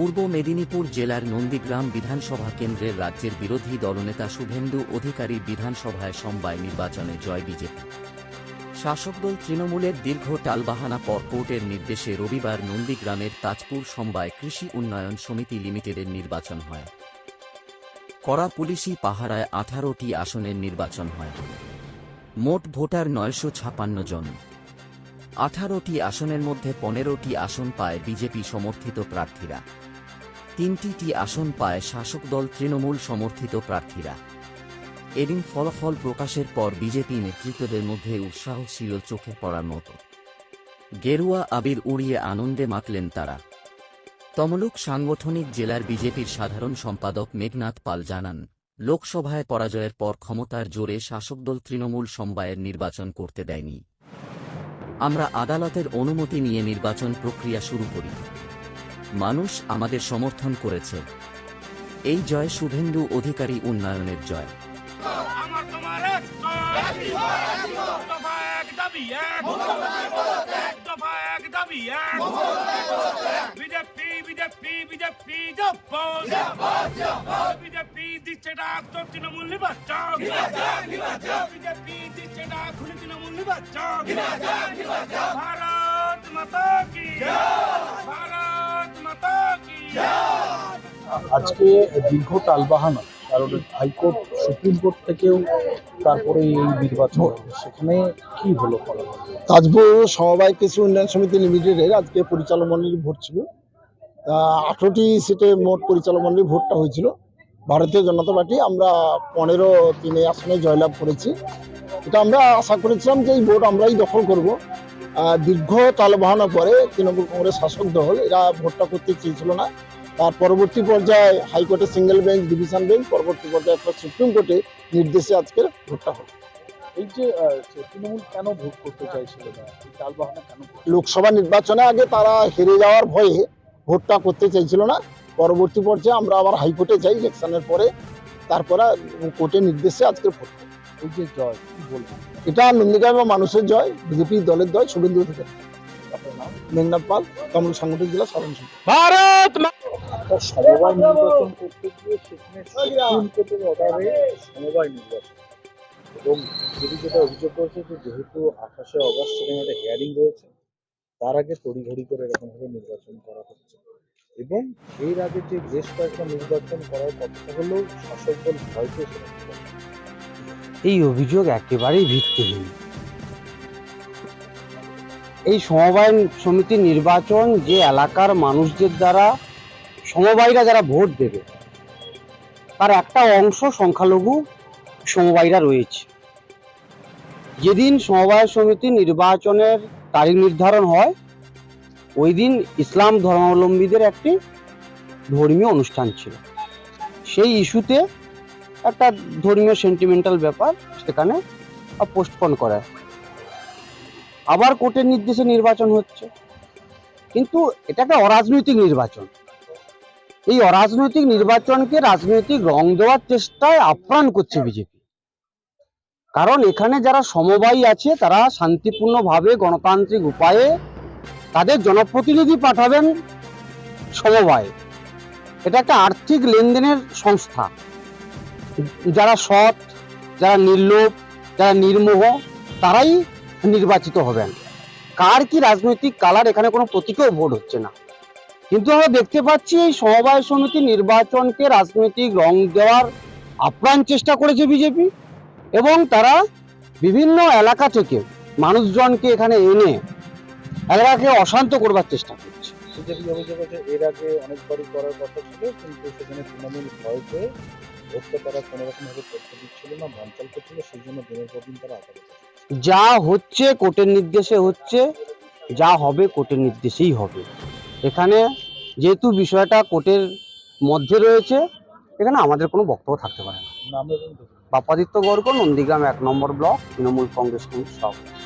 পূর্ব মেদিনীপুর জেলার নন্দীগ্রাম বিধানসভা কেন্দ্রের রাজ্যের বিরোধী দলনেতা শুভেন্দু অধিকারী বিধানসভায় সমবায় নির্বাচনে জয় বিজেপি। শাসক দল তৃণমূলের দীর্ঘ টালবাহানা পর কোর্টের নির্দেশে রবিবার নন্দীগ্রামের তাজপুর সমবায় কৃষি উন্নয়ন সমিতি লিমিটেডের নির্বাচন হয়। কড়া পুলিশি পাহারায় আঠারোটি আসনের নির্বাচন হয়। মোট ভোটার নয়শো ছাপান্ন জন। আঠারোটি আসনের মধ্যে পনেরোটি আসন পায় বিজেপি সমর্থিত প্রার্থীরা। তিনটিটি আসন পায় শাসক দল তৃণমূল সমর্থিত প্রার্থীরা। এদিন ফলাফল প্রকাশের পর বিজেপি নেতৃত্বদের মধ্যে উৎসাহ ছিল চোখে পড়ার মতো। গেরুয়া আবির উড়িয়ে আনন্দে মাতলেন তারা। তমলুক সাংগঠনিক জেলার বিজেপির সাধারণ সম্পাদক মেঘনাথ পাল জানান, লোকসভায় পরাজয়ের পর ক্ষমতার জোরে শাসক দল তৃণমূল সমবায়ের নির্বাচন করতে দেয়নি। আমরা আদালতের অনুমতি নিয়ে নির্বাচন প্রক্রিয়া শুরু করি। মানুষ আমাদের সমর্থন করেছে। এই জয় শুভেন্দু অধিকারী উন্নয়নের জয়। তৃণমূল তৃণমূল ভারত মাতা আজকে দীর্ঘ টালবাহানা, কারণ হাইকোর্ট, সুপ্রিম কোর্ট থেকেও তারপরে এই নির্বাচন সেখানে কি হলো তাজপুর সমবায় কৃষি উন্নয়ন সমিতি লিমিটেডের আজকে পরিচালক মণ্ডলীর ভোট ছিল। আঠেরোটি সিটে মোট পরিচালক মণ্ডলীর ভোটটা হয়েছিল। ভারতীয় জনতা পার্টি, আমরা পনেরো তিনে আসনে জয়লাভ করেছি। এটা আমরা আশা করেছিলাম যে এই ভোট আমরাই দখল করব। দীর্ঘ তালবাহানা পরে তৃণমূল কংগ্রেস শাসক দল এরা ভোটটা করতে চেয়েছিল না। তার পরবর্তী পর্যায়ে হাইকোর্টে সিঙ্গেল বেঞ্চ ডিভিশন বেঞ্চ পরবর্তী পর্যায়ে একটা সুপ্রিম কোর্টে নির্দেশে আজকের ভোটটা হলো এই যে তৃণমূল কেন ভোট করতে চাইছিল না লোকসভা নির্বাচনে আগে তারা হেরে যাওয়ার ভয়ে ভোটটা করতে চাইছিল না। পরবর্তী পর্যায়ে আমরা আবার হাইকোর্টে যাই ইলেকশনের পরে তারপরে কোর্টের নির্দেশে আজকের ভোট। এই যে জয় কি বলবেন? এটা নন্দীগ্রামের মানুষের জয় বিজেপি দলের জয় শুভেন্দু নাম মেঘনাথ পাল তমলুক সাংগঠনিক জেলা সাধারণ ভারত সমবায় নির্বাচন করতে গিয়ে সেখানে সুপ্রিম কোর্টের অর্ডারে সমবায় নির্বাচন। এবং যদি যেটা অভিযোগ করেছে যে যেহেতু আঠাশে অগস্ট সেখানে একটা হিয়ারিং রয়েছে তার আগে তড়িঘড়ি করে এরকমভাবে নির্বাচন করা হচ্ছে। এবং এর আগে যে বেশ কয়েকটা নির্বাচন করার কথা হলেও শাসক দল ভয় পেয়ে এই অভিযোগ একেবারেই ভিত্তিহীন। এই সমবায় সমিতি নির্বাচন যে এলাকার মানুষদের দ্বারা, সমবায়রা যারা ভোট দেবে, তার একটা অংশ সংখ্যালঘু সমবায়রা রয়েছে। যেদিন সমবায় সমিতি নির্বাচনের তারিখ নির্ধারণ হয়, ওই দিন ইসলাম ধর্মাবলম্বীদের একটি ধর্মীয় অনুষ্ঠান ছিল। সেই ইস্যুতে একটা ধর্মীয় সেন্টিমেন্টাল ব্যাপার সেখানে পোস্টপন করা আবার কোর্টের নির্দেশে নির্বাচন হচ্ছে। কিন্তু এটা একটা অরাজনৈতিক নির্বাচন। এই অরাজনৈতিক নির্বাচনকে রাজনৈতিক রং দেওয়ার চেষ্টায় আপ্রাণ করছে বিজেপি। কারণ এখানে যারা সমবায়ী আছে, তারা শান্তিপূর্ণভাবে গণতান্ত্রিক উপায়ে তাদের জনপ্রতিনিধি পাঠাবেন সমবায়। এটা একটা আর্থিক লেনদেনের সংস্থা। যারা সৎ, যারা নির্লোভ, যারা নির্মোহ, তারাই নির্বাচিত হবেন। কার কি রাজনৈতিক কালার এখানে কোনো প্রতীকেও ভোট হচ্ছে না। কিন্তু আমরা দেখতে পাচ্ছি এই সমবায় সমিতি নির্বাচনকে রাজনৈতিক রং দেওয়ার আপ্রাণ চেষ্টা করেছে বিজেপি এবং তারা বিভিন্ন এলাকা থেকে মানুষজনকে এখানে এনে এলাকাকে অশান্ত করবার চেষ্টা করছে। ছিল না, বানচাল করছিল, সেই জন্য দিনের পর দিন তারা। যা হচ্ছে কোর্টের নির্দেশে হচ্ছে যা হবে কোর্টের নির্দেশেই হবে। এখানে যেহেতু বিষয়টা কোর্টের মধ্যে রয়েছে এখানে আমাদের কোনো বক্তব্য থাকতে পারে না। বাপাদিত্য গর্গ নন্দীগ্রাম এক নম্বর ব্লক তৃণমূল কংগ্রেস কমিটি সভাপতি।